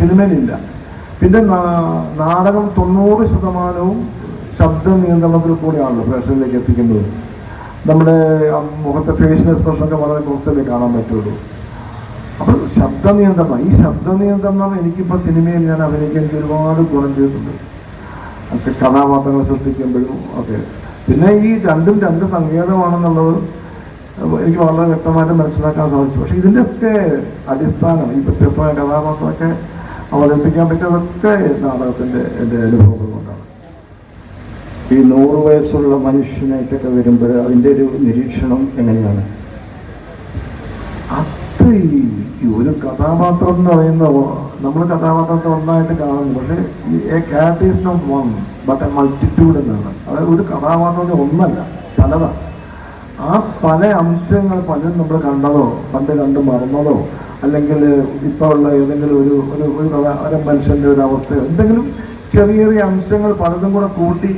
സിനിമയിലില്ല. പിന്നെ നാടകം തൊണ്ണൂറ് ശതമാനവും ശബ്ദ നിയന്ത്രണത്തിൽ കൂടിയാണല്ലോ പ്രേക്ഷകരിലേക്ക് എത്തിക്കുന്നത്. നമ്മുടെ മുഖത്തെ ഫേഷ്യൽ എക്സ്പ്രഷനൊക്കെ വളരെ കുറച്ചല്ലേ കാണാൻ പറ്റുള്ളൂ. അപ്പോൾ ശബ്ദ നിയന്ത്രണം ഈ ശബ്ദ നിയന്ത്രണം എനിക്കിപ്പോൾ സിനിമയിൽ ഞാൻ അഭിനയിക്കാൻ എനിക്ക് ഒരുപാട് ഗുണം ചെയ്തിട്ടുണ്ട്. ഒക്കെ കഥാപാത്രങ്ങൾ സൃഷ്ടിക്കുമ്പോഴും ഒക്കെ. പിന്നെ ഈ രണ്ടും രണ്ട് സങ്കേതമാണെന്നുള്ളത് എനിക്ക് വളരെ വ്യക്തമായിട്ട് മനസ്സിലാക്കാൻ സാധിച്ചു. പക്ഷേ ഇതിന്റെയൊക്കെ അടിസ്ഥാനം ഈ വ്യത്യസ്തമായ കഥാപാത്രമൊക്കെ അവതരിപ്പിക്കാൻ പറ്റിയതൊക്കെ നാടകത്തിന്റെ എന്റെ അനുഭവങ്ങൾ കൊണ്ടാണ്. ഈ നൂറ് വയസ്സുള്ള മനുഷ്യനായിട്ടൊക്കെ വരുമ്പോൾ അതിന്റെ ഒരു നിരീക്ഷണം എങ്ങനെയാണ്? അത് ഈ ഒരു കഥാപാത്രം എന്ന് പറയുന്ന നമ്മൾ കഥാപാത്രത്തെ ഒന്നായിട്ട് കാണുന്നു. പക്ഷേ a character is not one but a multitude എന്നാണ്. അതായത് ഒരു കഥാപാത്രത്തിന് ഒന്നല്ല പലതാണ്. ആ പല അംശങ്ങൾ പലരും നമ്മൾ കണ്ടതോ പണ്ട് കണ്ട് മറന്നതോ അല്ലെങ്കിൽ ഇപ്പോൾ ഉള്ള ഏതെങ്കിലും ഒരു ഒരു ഒരു കഥ ഒരു മനുഷ്യന്റെ ഒരു അവസ്ഥയോ എന്തെങ്കിലും ചെറിയ ചെറിയ അംശങ്ങൾ പലതും കൂടെ കൂട്ടി